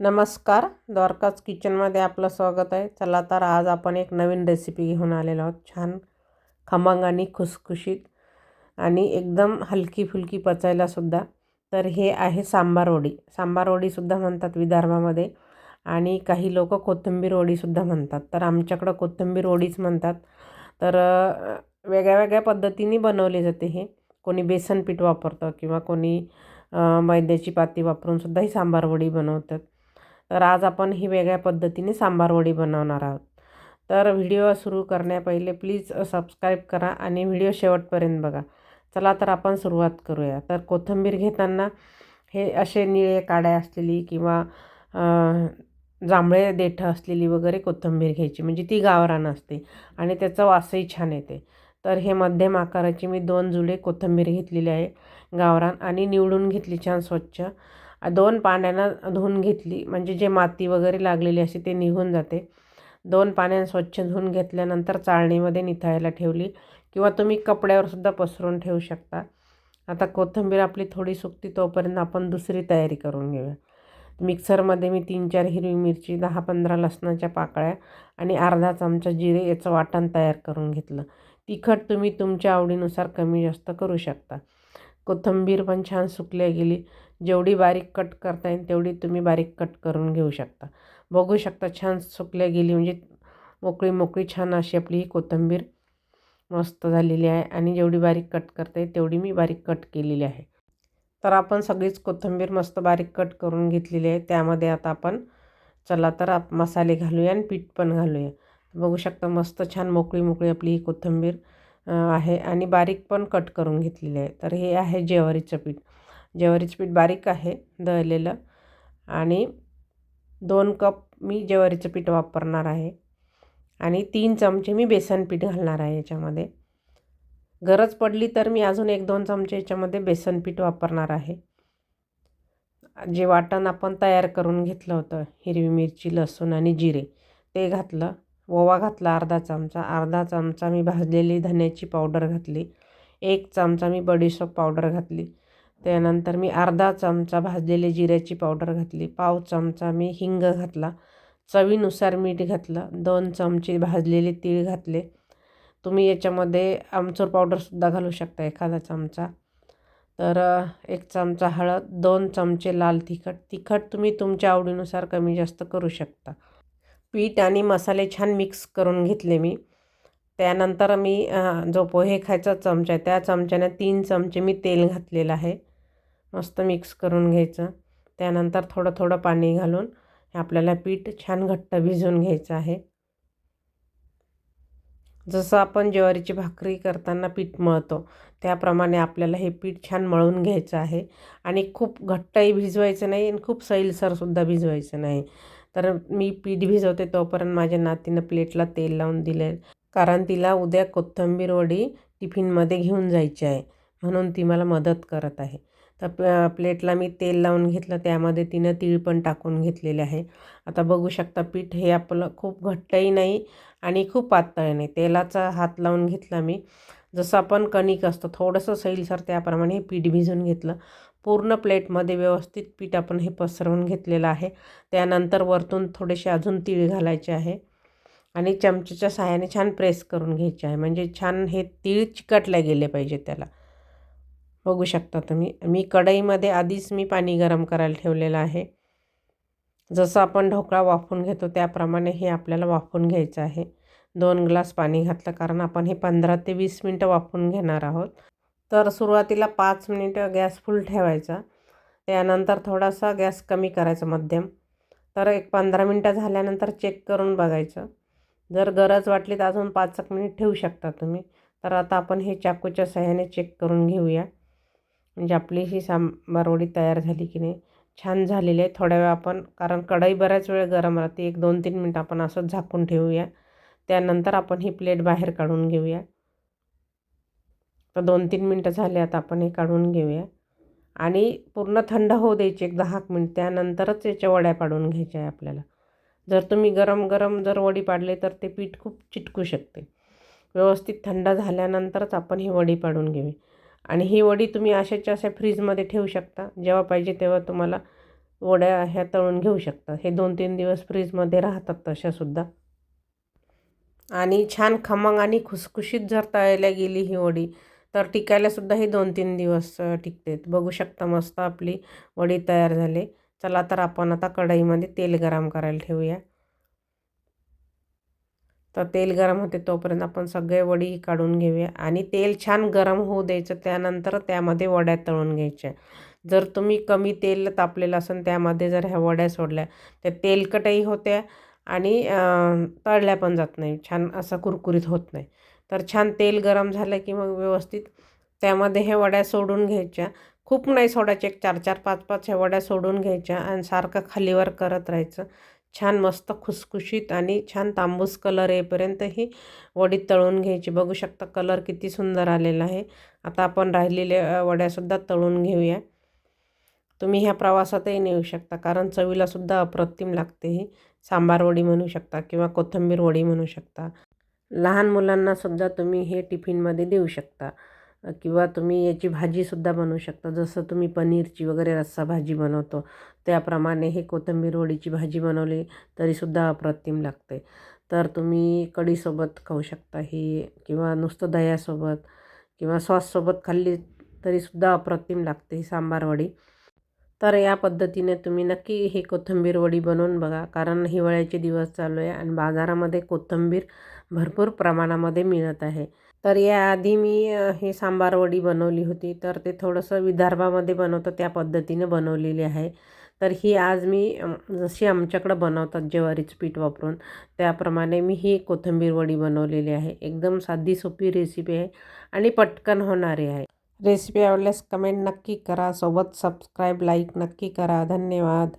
नमस्कार द्वारकाच किचनमध्ये आपलं स्वागत आहे. चला तर आज आपण एक नवीन रेसिपी घेऊन आलेलो आहोत. छान खमंग आणि खुसखुशीत आणि एकदम हलकी फुलकी पचायलासुद्धा तर हे आहे सांबार ओडी सांबार ओडीसुद्धा म्हणतात विदर्भामध्ये आणि काही लोक कोथिंबीर ओडीसुद्धा म्हणतात. तर आमच्याकडं कोथिंबीर ओडीच म्हणतात. तर वेगळ्या वेगळ्या पद्धतीने बनवले जाते हे. कोणी बेसन पीठ वापरतं किंवा कोणी मैद्याची पाती वापरूनसुद्धा ही सांबार वडी बनवतात. तर आज आपण ही वेगळ्या पद्धतीने सांबार वडी बनवणार आहोत. तर व्हिडिओ सुरू करण्यापहिले प्लीज सबस्क्राईब करा आणि व्हिडिओ शेवटपर्यंत बघा. चला तर आपण सुरुवात करूया. तर कोथिंबीर घेताना हे असे निळे काड्या असलेली किंवा जांभळे देठं असलेली वगैरे कोथिंबीर घ्यायची. म्हणजे ती गावरान असते आणि त्याचा वासही छान येते. तर हे मध्यम आकाराची मी दोन जुडे कोथिंबीर घेतलेली आहे. गावरान आणि निवडून घेतली छान स्वच्छ. दोन पाण्यानं धुवून घेतली. म्हणजे जे माती वगैरे लागलेली अशी ते निघून जाते. दोन पाण्यानं स्वच्छ धुवून घेतल्यानंतर चाळणीमध्ये निथळायला ठेवली. किंवा तुम्ही कपड्यावरसुद्धा पसरून ठेवू शकता. आता कोथिंबीर आपली थोडी सुकती तोपर्यंत आपण दुसरी तयारी करून घेऊया. मिक्सरमध्ये मी तीन चार हिरवी मिरची दहा पंधरा लसणाच्या पाकळ्या आणि अर्धा चमचा जिरे याचं वाटण तयार करून घेतलं. तिखट तुम्ही तुमच्या आवडीनुसार कमी जास्त करू शकता. कोथिंबीर पण छान सुकल्या गेली. जेवढी बारीक कट करता येईल तेवढी तुम्ही बारीक कट करून घेऊ शकता. बघू शकता छान सुकल्या गेली म्हणजे मोकळी मोकळी छान अशी आपली ही कोथिंबीर मस्त झालेली आहे. आणि जेवढी बारीक कट करता येईल तेवढी मी बारीक कट केलेली आहे. तर आपण सगळीच कोथिंबीर मस्त बारीक कट करून घेतलेली आहे. त्यामध्ये आता आपण चला तर आप मसाले घालूया आणि पीठ पण घालूया. बघू शकता मस्त छान मोकळी मोकळी आपली ही कोथिंबीर आहे. आणि बारीक पण कट करून घेतलेली आहे. तर हे आहे ज्वारीचं पीठ. ज्वारीचं पीठ बारीक आहे दळलेलं. आणि दोन कप मी ज्वारीचं पीठ वापरणार आहे. आणि तीन चमचे मी बेसन पीठ घालणार आहे याच्यामध्ये. गरज पडली तर मी अजून एक दोन चमचे याच्यामध्ये बेसन पीठ वापरणार आहे. जे वाटण आपण तयार करून घेतलं होतं हिरवी मिरची लसूण आणि जिरे ते घातलं. ओवा घातला अर्धा चमचा. अर्धा चमचा मी भाजलेली धन्याची पावडर घातली. एक चमचा मी बडीशोप पावडर घातली. त्यानंतर मी अर्धा चमचा भाजलेले जिऱ्याची पावडर घातली. पाव चमचा मी हिंग घातला. चवीनुसार मीठ घातलं. दोन चमचे भाजलेले तीळ घातले. तुम्ही याच्यामध्ये आमचूर पावडरसुद्धा घालू शकता एखादा चमचा. तर एक चमचा हळद दोन चमचे लाल तिखट. तिखट तुम्ही तुमच्या आवडीनुसार कमी जास्त करू शकता. पीठ आणि मसाले छान मिक्स करून घेतले मी. त्यानंतर मी जो पोहे खायचा चमचा आहे त्या चमच्याने तीन चमचे मी तेल घातलेलं आहे. मस्त मिक्स करून घ्यायचं. त्यानंतर थोडं थोडं पाणी घालून हे आपल्याला पीठ छान घट्ट भिजवून घ्यायचं आहे. जसं आपण ज्वारीची भाकरी करताना पीठ मळतो त्याप्रमाणे आपल्याला हे पीठ छान मळून घ्यायचं आहे. आणि खूप घट्टही भिजवायचं नाही आणि खूप सैलसरसुद्धा भिजवायचं नाही. तर मी पीठ भिजवते तोपर्यंत माझ्या नातीनं प्लेटला तेल लावून दिले. कारण तिला उद्या कोथिंबीर वडी टिफिनमध्ये घेऊन जायची आहे म्हणून ती मला मदत करत आहे. तर प प्लेटला मी तेल लावून घेतलं त्यामध्ये तिनं तीळ पण टाकून घेतलेले आहे. आता बघू शकता पीठ हे आपलं खूप घट्टही नाही आणि खूप पातळ नाही. तेलाचा हात लावून घेतला मी. जसं आपण कणिक असतं थोडंसं सैलसर त्याप्रमाणे हे पीठ भिजून घेतलं. पूर्ण प्लेटमध्ये व्यवस्थित पीठ आपण हे पसरवून घेतलेलं आहे. त्यानंतर वरतून थोडेसे अजून तीळ घालायचे आहे. आणि चमच्याच्या सहाय्याने छान प्रेस करून घ्यायचे आहे. म्हणजे छान हे तीळ चिकटले गेले पाहिजे त्याला. बघू शकता तुम्ही. मी कढईमध्ये आधीच मी पाणी गरम करायला ठेवलेलं आहे. जसं आपण ढोकळा वाफून घेतो त्याप्रमाणे हे आपल्याला वाफून घ्यायचं आहे. दोन ग्लास पाणी घातलं कारण आपण हे पंधरा ते वीस मिनटं वाफून घेणार आहोत. तर सुरुवातीला पाच मिनिटं गॅस फुल ठेवायचा. त्यानंतर थोडासा गॅस कमी करायचा मध्यम. तर एक पंधरा मिनटं झाल्यानंतर चेक करून बघायचं. जर गरज वाटली तर अजून पाच एक मिनिट ठेवू शकता तुम्ही तर आता आपण हे चाकूच्या सहाय्याने चेक करून घेऊया. म्हणजे आपली ही सांबारवडी तयार झाली की नाही छान झालेली आहे. थोड्या वेळ आपण कारण कढई बऱ्याच वेळ गरम राहते. एक दोन तीन मिनटं आपण असंच झाकून ठेवूया. त्यानंतर आपण ही प्लेट बाहेर काढून घेऊया. तर दोन तीन मिनटं झाले आता आपण हे काढून घेऊया. आणि पूर्ण थंड होऊ द्यायची एक दहा मिनिट. त्यानंतरच याच्या वड्या पाडून घ्यायच्या आहे आपल्याला. जर तुम्ही गरम गरम जर वडी पाडले तर ते पीठ खूप चिटकू शकते. व्यवस्थित थंड झाल्यानंतरच आपण ही वडी पाडून घेऊ आणि ही वडी तुम्ही अशाच्या अशा फ्रीजमध्ये ठेवू शकता. जेव्हा पाहिजे तेव्हा तुम्हाला वड्या ह्या तळून घेऊ शकता. हे दोन तीन दिवस फ्रीजमध्ये राहतात तशासुद्धा. आणि छान खमंग आणि खुसखुशीत जर तळायला गेली ही वडी तर टिकायलासुद्धा ही दोन तीन दिवस टिकते बघू शकता मस्त आपली वडी तयार झाली. चला तर आपण आता कढईमध्ये तेल गरम करायला ठेवूया. तर तेल गरम होते तोपर्यंत आपण सगळे वडी काढून घेऊया. आणि तेल छान गरम होऊ द्यायचं त्यानंतर त्यामध्ये वड्या तळून घ्यायच्या. जर तुम्ही कमी तेल तापलेलं असेल त्यामध्ये जर ह्या वड्या सोडल्या त्या तेलकटही होत्या आणि तळल्या पण जात नाही. छान असं कुरकुरीत होत नाही. तर छान तेल गरम झालं की मग व्यवस्थित त्यामध्ये हे वड्या सोडून घ्यायच्या. खूप नाही सोडायचे. एक चार चार पाच पाच ह्या वड्या सोडून घ्यायच्या आणि सारखं खालीवर करत राहायचं. छान मस्त खुसखुशीत आणि छान तांबूस कलर येईपर्यंत ही वडी तळून घ्यायची. बघू शकता कलर किती सुंदर आलेला आहे. आता आपण राहिलेल्या वड्यासुद्धा तळून घेऊया. तुम्ही ह्या प्रवासातही नेऊ शकता कारण चवीलासुद्धा अप्रतिम लागते ही. सांबार वडी म्हणू शकता किंवा कोथिंबीर वडी म्हणू शकता. लहान मुलांनासुद्धा तुम्ही हे टिफिनमध्ये देऊ शकता. किंवा तुम्ही याची भाजीसुद्धा बनवू शकता. जसं तुम्ही पनीरची वगैरे रस्सा भाजी बनवतो त्याप्रमाणे हे कोथिंबीर वडीची भाजी बनवली तरीसुद्धा अप्रतिम लागते. तर तुम्ही कढीसोबत खाऊ शकता ही किंवा नुसतं दह्यासोबत किंवा सॉससोबत खाल्ली तरीसुद्धा अप्रतिम लागते ही सांबार वडी. तर या पद्धतीने तुम्ही नक्की ही कोथिंबीर वडी बनवून बघा कारण हिवाळ्याचे दिवस चालू आहे आणि बाजारामध्ये कोथिंबीर भरपूर प्रमाणामध्ये मिळत आहे. तर याआधी मी हे सांबार वडी बनवली होती. तर ते थोडंसं विदर्भामध्ये बनवतं त्या पद्धतीने बनवलेली आहे. तर ही आज मी जशी आमच्याकडं बनवतात ज्वारीचं पीठ वापरून त्याप्रमाणे मी ही कोथिंबीर वडी बनवलेली आहे. एकदम साधी सोपी रेसिपी आहे आणि पटकन होणारी आहे. रेसिपी आवडल्यास कमेंट नक्की करा. सोबत सबस्क्राईब लाईक नक्की करा. धन्यवाद.